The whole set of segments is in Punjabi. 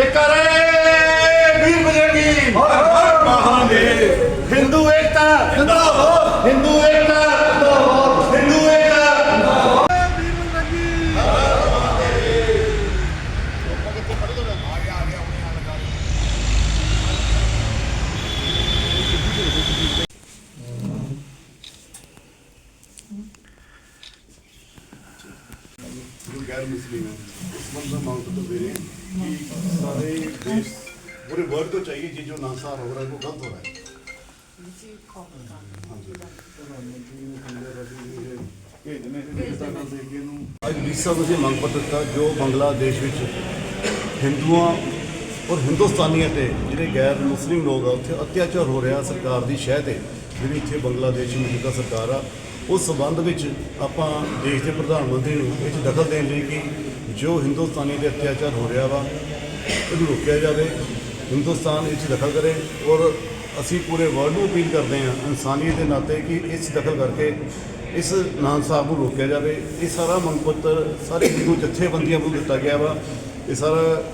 ਜਕਰੇ ਵੀਰ ਬਜਰਗੀ। ਹਰ ਹਰ ਮਹਾਦੇਵ ਹਿੰਦੂ ਏਕਤਾ। ਜਿੰਦਾਬਾਦ। ਹਿੰਦੂ ਏਕਤਾ। ਜਿੰਦਾਬਾਦ ਹਿੰਦੂ ਏਕਤਾ। ਜਿੰਦਾਬਾਦ ਵੀਰ ਬਜਰਗੀ ਹਰ ਮਹਾਦੇਵ ਲੋਕਾਂ ਕਿੱਥੇ ਪੜ ਲੋ ਆ ਗਿਆ ਆ ਗਿਆ ਹੁਣੇ ਆ ਲਗਾ ਗੁਰੂ ਗੈਰ ਮੁਸਲਿਮ ਹੈ इस मंत्र मांग पत्र दे रहे हैं कि सारे देश पूरे वर्ल्ड को चाहिए ये जो नासार हो रहा है वो गलत हो रहा है हाँ जी। ਅੱਜ ਲੀਸਾ ਨੂੰ ਅਸੀਂ ਮੰਗ ਪੱਤਰ ਦਿੱਤਾ ਜੋ ਬੰਗਲਾਦੇਸ਼ ਵਿੱਚ ਹਿੰਦੂਆਂ ਔਰ ਹਿੰਦੁਸਤਾਨੀਆਂ ਤੇ ਜਿਹੜੇ ਗੈਰ ਮੁਸਲਿਮ ਲੋਕ ਆ ਉੱਥੇ ਅਤਿਆਚਾਰ ਹੋ ਰਿਹਾ ਸਰਕਾਰ ਦੀ ਸ਼ਹਿ ਤੇ ਜਿਹੜੀ ਇੱਥੇ ਬੰਗਲਾਦੇਸ਼ ਮੌਜੂਦਾ ਸਰਕਾਰ ਆ ਉਸ ਸਬੰਧ ਵਿੱਚ ਆਪਾਂ ਦੇਸ਼ ਦੇ ਪ੍ਰਧਾਨ ਮੰਤਰੀ ਨੂੰ ਇਹ 'ਚ ਦਖਲ ਦੇਣ ਲਈ ਕਿ ਜੋ ਹਿੰਦੁਸਤਾਨੀ ਦੇ ਅਤਿਆਚਾਰ ਹੋ ਰਿਹਾ ਵਾ, ਇਹਨੂੰ ਰੋਕਿਆ ਜਾਵੇ, ਹਿੰਦੁਸਤਾਨ ਇਹ 'ਚ ਦਖਲ ਕਰੇ ਔਰ ਅਸੀਂ ਪੂਰੇ ਵਰਲਡ ਨੂੰ ਅਪੀਲ ਕਰਦੇ ਹਾਂ ਇਨਸਾਨੀਅਤ ਦੇ ਨਾਤੇ ਕਿ ਇਸ 'ਚ ਦਖਲ ਕਰਕੇ ਇਸ ਨਾਨ ਸਾਹਿਬ ਨੂੰ ਰੋਕਿਆ ਜਾਵੇ। ਇਹ ਸਾਰਾ ਮੰਗ ਪੱਤਰ, ਸਾਰੇ ਹਿੰਦੂ ਜਥੇਬੰਦੀਆਂ ਨੂੰ ਦਿੱਤਾ ਗਿਆ ਵਾ। ਇਹ ਸਾਰਾ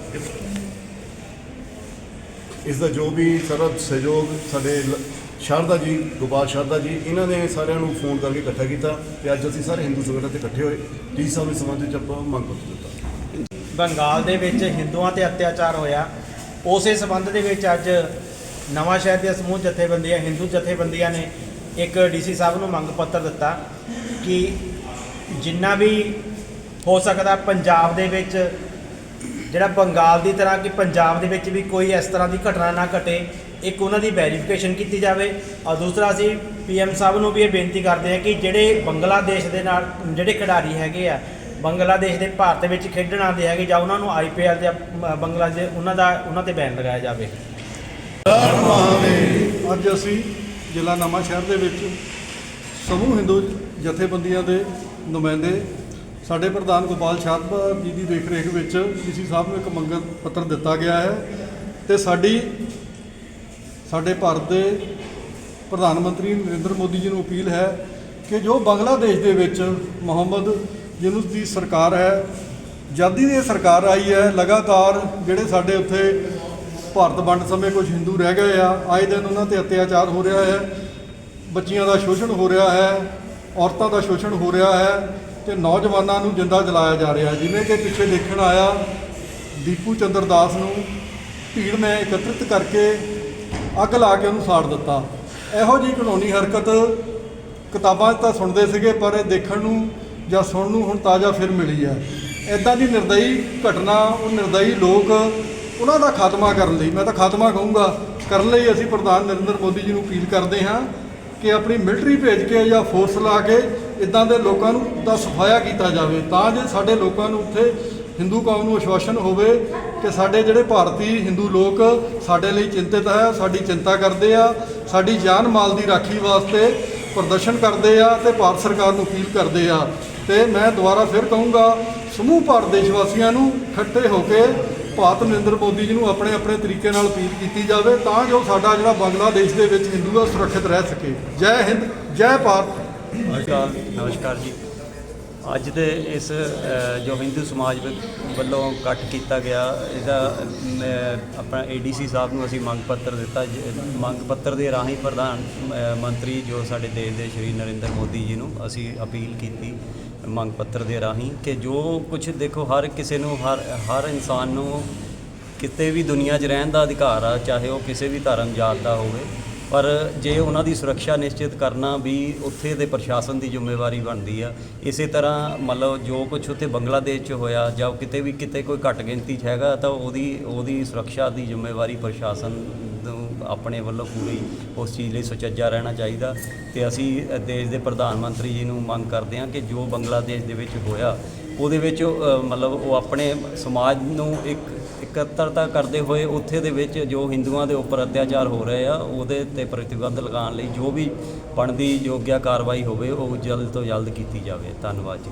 ਇਸ ਦਾ ਜੋ ਵੀ ਸਾਰਾ ਸਹਿਯੋਗ ਸਾਡੇ ਲ- ਸ਼ਾਰਦਾ ਜੀ, ਗੋਪਾਲ ਸ਼ਾਰਦਾ ਜੀ, ਇਹਨਾਂ ਨੇ ਸਾਰਿਆਂ ਨੂੰ ਫੋਨ ਕਰਕੇ ਇਕੱਠਾ ਕੀਤਾ ਤੇ ਅੱਜ ਅਸੀਂ ਸਾਰੇ ਹਿੰਦੂ ਸੰਗਠਨ ਤੇ ਇਕੱਠੇ ਹੋਏ। ਟੀ ਸਾਹਿਬ ਦੇ ਸੰਬੰਧ ਵਿੱਚ ਆਪਾਂ ਮੰਗ ਪੱਤਰ ਦਿੱਤਾ। ਬੰਗਾਲ ਦੇ ਵਿੱਚ ਹਿੰਦੂਆਂ ਤੇ ਅਤਿਆਚਾਰ ਹੋਇਆ। ਉਸੇ ਸਬੰਧ ਦੇ ਵਿੱਚ ਅੱਜ ਨਵਾਂ ਸ਼ਹਿਰ ਦੀਆਂ ਸਮੂਹ ਜਥੇਬੰਦੀਆਂ, ਹਿੰਦੂ ਜਥੇਬੰਦੀਆਂ ਨੇ ਇੱਕ ਡੀਸੀ ਸਾਹਿਬ ਨੂੰ ਮੰਗ ਪੱਤਰ ਦਿੱਤਾ ਕਿ ਜਿੰਨਾ ਵੀ ਹੋ ਸਕਦਾ ਪੰਜਾਬ ਦੇ ਵਿੱਚ, ਜਿਹੜਾ ਬੰਗਾਲ ਦੀ ਤਰ੍ਹਾਂ ਕਿ ਪੰਜਾਬ ਦੇ ਵਿੱਚ ਵੀ ਕੋਈ ਇਸ ਤਰ੍ਹਾਂ ਦੀ ਘਟਨਾ ਨਾ ਘਟੇ ਇੱਕ ਉਹਨਾਂ ਦੀ ਵੈਰੀਫਿਕੇਸ਼ਨ ਕੀਤੀ ਜਾਵੇ। ਔਰ ਦੂਸਰਾ ਅਸੀਂ ਪੀਐਮ ਸਾਹਿਬ ਨੂੰ ਵੀ ਇਹ ਬੇਨਤੀ ਕਰਦੇ ਹਾਂ ਕਿ ਜਿਹੜੇ ਬੰਗਲਾਦੇਸ਼ ਦੇ ਨਾਲ ਜਿਹੜੇ ਖਿਡਾਰੀ ਹੈਗੇ ਆ, ਬੰਗਲਾਦੇਸ਼ ਦੇ ਭਾਰਤ ਵਿੱਚ ਖੇਡਣ ਆਉਂਦੇ ਹੈਗੇ ਜਾਂ ਉਹਨਾਂ ਨੂੰ ਆਈਪੀਐਲ ਜਾਂ ਮ- ਬੰਗਲਾਦੇਸ਼ ਉਹਨਾਂ ਦਾ, ਉਹਨਾਂ ਤੇ ਬੈਨ ਲਗਾਇਆ ਜਾਵੇ। ਅੱਜ ਅਸੀਂ ਜ਼ਿਲ੍ਹਾ ਨਵਾਂ ਸ਼ਹਿਰ ਦੇ ਵਿੱਚ ਸਮੂਹ ਹਿੰਦੂ ਜਥੇਬੰਦੀਆਂ ਦੇ ਨੁਮਾਇੰਦੇ ਸਾਡੇ ਪ੍ਰਧਾਨ ਗੋਪਾਲ ਸ਼ਾਰਦਾ ਜੀ ਦੀ ਦੇਖਰੇਖ ਵਿੱਚ ਡੀਸੀ ਸਾਹਿਬ ਨੂੰ ਇੱਕ ਮੰਗ ਪੱਤਰ ਦਿੱਤਾ ਗਿਆ ਹੈ ਤੇ ਸਾਡੀ ਸਾਡੇ ਭਾਰਤ ਦੇ ਪ੍ਰਧਾਨ ਮੰਤਰੀ ਨਰਿੰਦਰ ਮੋਦੀ ਜੀ ਨੂੰ ਅਪੀਲ ਹੈ ਕਿ ਜੋ ਬੰਗਲਾਦੇਸ਼ ਦੇ ਵਿੱਚ ਮੁਹੰਮਦ ਯੂਨਸ ਦੀ ਸਰਕਾਰ ਹੈ ਜਦ ਦੀ ਇਹ ਸਰਕਾਰ ਆਈ ਹੈ, ਲਗਾਤਾਰ ਜਿਹੜੇ ਸਾਡੇ ਉੱਥੇ ਭਾਰਤ ਵੰਡ ਸਮੇਂ ਕੁਝ ਹਿੰਦੂ ਰਹਿ ਗਏ ਆ, ਆਏ ਦਿਨ ਉਹਨਾਂ ਤੇ ਅਤਿਆਚਾਰ ਹੋ ਰਿਹਾ ਹੈ, ਬੱਚੀਆਂ ਦਾ ਸ਼ੋਸ਼ਣ ਹੋ ਰਿਹਾ ਹੈ, ਔਰਤਾਂ ਦਾ ਸ਼ੋਸ਼ਣ ਹੋ ਰਿਹਾ ਹੈ ਤੇ ਨੌਜਵਾਨਾਂ ਨੂੰ ਜਿੰਦਾ ਜਲਾਇਆ ਜਾ ਰਿਹਾ ਜਿਵੇਂ ਕਿ ਪਿੱਛੇ ਦੇਖਣ ਆਇਆ ਦੀਪੂ ਚੰਦਰ ਦਾਸ ਨੂੰ ਭੀੜ ਨੇ ਇਕੱਤਰਿਤ ਕਰਕੇ ਅੱਗ ਲਾ ਕੇ ਉਹਨੂੰ ਸਾੜ ਦਿੱਤਾ। ਇਹੋ ਜਿਹੀ ਕਾਨੂੰਨੀ ਹਰਕਤ ਕਿਤਾਬਾਂ 'ਚ ਤਾਂ ਸੁਣਦੇ ਸੀਗੇ, ਪਰ ਇਹ ਦੇਖਣ ਨੂੰ ਜਾਂ ਸੁਣਨ ਨੂੰ ਹੁਣ ਤਾਜ਼ਾ ਫਿਰ ਮਿਲੀ ਹੈ। ਇਦਾਂ ਦੀ ਨਿਰਦਈ ਘਟਨਾ, ਉਹ ਨਿਰਦਈ ਲੋਕ ਉਹਨਾਂ ਦਾ ਖਾਤਮਾ ਕਰਨ ਲਈ, ਮੈਂ ਤਾਂ ਖਾਤਮਾ ਕਹੂੰਗਾ, ਕਰਨ ਲਈ ਅਸੀਂ ਪ੍ਰਧਾਨ ਨਰਿੰਦਰ ਮੋਦੀ ਜੀ ਨੂੰ ਅਪੀਲ ਕਰਦੇ ਹਾਂ ਕਿ ਆਪਣੀ ਮਿਲਟਰੀ ਭੇਜ ਕੇ ਜਾਂ ਫੋਰਸ ਲਾ ਕੇ ਇਦਾਂ ਦੇ ਲੋਕਾਂ ਨੂੰ ਦਾ ਸਫਾਇਆ ਕੀਤਾ ਜਾਵੇ, ਤਾਂ ਜੇ ਸਾਡੇ ਲੋਕਾਂ ਨੂੰ ਉੱਥੇ ਹਿੰਦੂ ਕੌਮ ਨੂੰ ਅਸ਼ਵਾਸਨ ਹੋਵੇ ਕਿ ਸਾਡੇ ਜਿਹੜੇ ਭਾਰਤੀ ਹਿੰਦੂ ਲੋਕ ਸਾਡੇ ਲਈ ਚਿੰਤਿਤ ਹੈ, ਸਾਡੀ ਚਿੰਤਾ ਕਰਦੇ ਆ, ਸਾਡੀ ਜਾਨ ਮਾਲ ਦੀ ਰਾਖੀ ਵਾਸਤੇ ਪ੍ਰਦਰਸ਼ਨ ਕਰਦੇ ਆ ਤੇ ਭਾਰਤ ਸਰਕਾਰ ਨੂੰ ਅਪੀਲ ਕਰਦੇ ਆ। ਤੇ ਮੈਂ ਦੁਬਾਰਾ ਫਿਰ ਕਹੂੰਗਾ, ਸਮੂਹ ਭਾਰਤ ਦੇਸ਼ ਵਾਸੀਆਂ ਨੂੰ ਇਕੱਠੇ ਹੋ ਕੇ ਭਾਰਤ ਨਰਿੰਦਰ ਮੋਦੀ ਜੀ ਨੂੰ ਆਪਣੇ ਆਪਣੇ ਤਰੀਕੇ ਨਾਲ ਅਪੀਲ ਕੀਤੀ ਜਾਵੇ ਤਾਂ ਜੋ ਸਾਡਾ ਜਿਹੜਾ ਬੰਗਲਾਦੇਸ਼ ਦੇ ਵਿੱਚ ਹਿੰਦੂ ਆ ਸੁਰੱਖਿਅਤ ਰਹਿ ਸਕੇ। ਜੈ ਹਿੰਦ, ਜੈ ਭਾਰਤ। ਨਮਸਕਾਰ ਨਮਸਕਾਰ ਜੀ। ਅੱਜ ਦੇ ਇਸ ਜੋ ਹਿੰਦੂ ਸਮਾਜ ਵੱਲੋਂ ਇਕੱਠ ਕੀਤਾ ਗਿਆ ਇਹਦਾ ਅਮ, ਆਪਣਾ ਏਡੀਸੀ ਸਾਹਿਬ ਨੂੰ ਅਸੀਂ ਮੰਗ ਪੱਤਰ ਦਿੱਤਾ ਜ- ਮੰਗ ਪੱਤਰ ਦੇ ਰਾਹੀਂ ਪ੍ਰਧਾਨ ਮੰਤਰੀ ਜੋ ਸਾਡੇ ਦੇਸ਼ ਦੇ ਸ਼੍ਰੀ ਨਰਿੰਦਰ ਮੋਦੀ ਜੀ ਨੂੰ ਅਸੀਂ ਅਪੀਲ ਕੀਤੀ ਮੰਗ ਪੱਤਰ ਦੇ ਰਾਹੀਂ ਕਿ ਜੋ ਕੁਝ ਦੇਖੋ ਹਰ ਕਿਸੇ ਨੂੰ ਹਰ ਹਰ ਇਨਸਾਨ ਨੂੰ ਕਿਤੇ ਵੀ ਦੁਨੀਆ 'ਚ ਰਹਿਣ ਦਾ ਅਧਿਕਾਰ ਆ ਚਾਹੇ ਉਹ ਕਿਸੇ ਵੀ ਧਰਮ ਜਾਤ ਦਾ ਹੋਵੇ ਪਰ ਜੇ ਉਹਨਾਂ ਦੀ ਸੁਰੱਖਿਆ ਨਿਸ਼ਚਿਤ ਕਰਨਾ ਵੀ ਉੱਥੇ ਦੇ ਪ੍ਰਸ਼ਾਸਨ ਦੀ ਜ਼ਿੰਮੇਵਾਰੀ ਬਣਦੀ ਆ, ਇਸੇ ਤਰ੍ਹਾਂ ਮਤਲਬ ਜੋ ਕੁਝ ਉੱਥੇ ਬੰਗਲਾਦੇਸ਼ 'ਚ ਹੋਇਆ ਜਾਂ ਕਿਤੇ ਵੀ ਕਿਤੇ ਕੋਈ ਘੱਟ ਗਿਣਤੀ 'ਚ ਹੈਗਾ ਤਾਂ ਉਹਦੀ ਉਹਦੀ ਸੁਰੱਖਿਆ ਦੀ ਜ਼ਿੰਮੇਵਾਰੀ ਪ੍ਰਸ਼ਾਸਨ ਨੂੰ ਆਪਣੇ ਵੱਲੋਂ ਪੂਰੀ ਉਸ ਚੀਜ਼ ਲਈ ਸੁਚੱਜਾ ਰਹਿਣਾ ਚਾਹੀਦਾ। ਤੇ ਅਸੀਂ ਦੇਸ਼ ਦੇ ਪ੍ਰਧਾਨ ਮੰਤਰੀ ਜੀ ਨੂੰ ਮੰਗ ਕਰਦੇ ਹਾਂ ਕਿ ਜੋ ਬੰਗਲਾਦੇਸ਼ ਦੇ ਵਿੱਚ ਹੋਇਆ, ਉਹਦੇ ਵਿੱਚ ਮਤਲਬ ਉਹ ਆਪਣੇ ਸਮਾਜ ਨੂੰ ਇੱਕ ਇਕੱਤਰਤਾ ਕਰਦੇ ਹੋਏ ਉੱਥੇ ਦੇ ਵਿੱਚ ਜੋ ਹਿੰਦੂਆਂ ਦੇ ਉੱਪਰ ਅਤਿਆਚਾਰ ਹੋ ਰਹੇ ਆ, ਉਹਦੇ ਤੇ ਪ੍ਰਤੀਬੰਧ ਲਗਾਉਣ ਲਈ ਜੋ ਵੀ ਬਣਦੀ ਯੋਗਿਆ ਕਾਰਵਾਈ ਹੋਵੇ, ਉਹ ਜਲਦ ਤੋਂ ਜਲਦ ਕੀਤੀ ਜਾਵੇ। ਧੰਨਵਾਦ ਜੀ।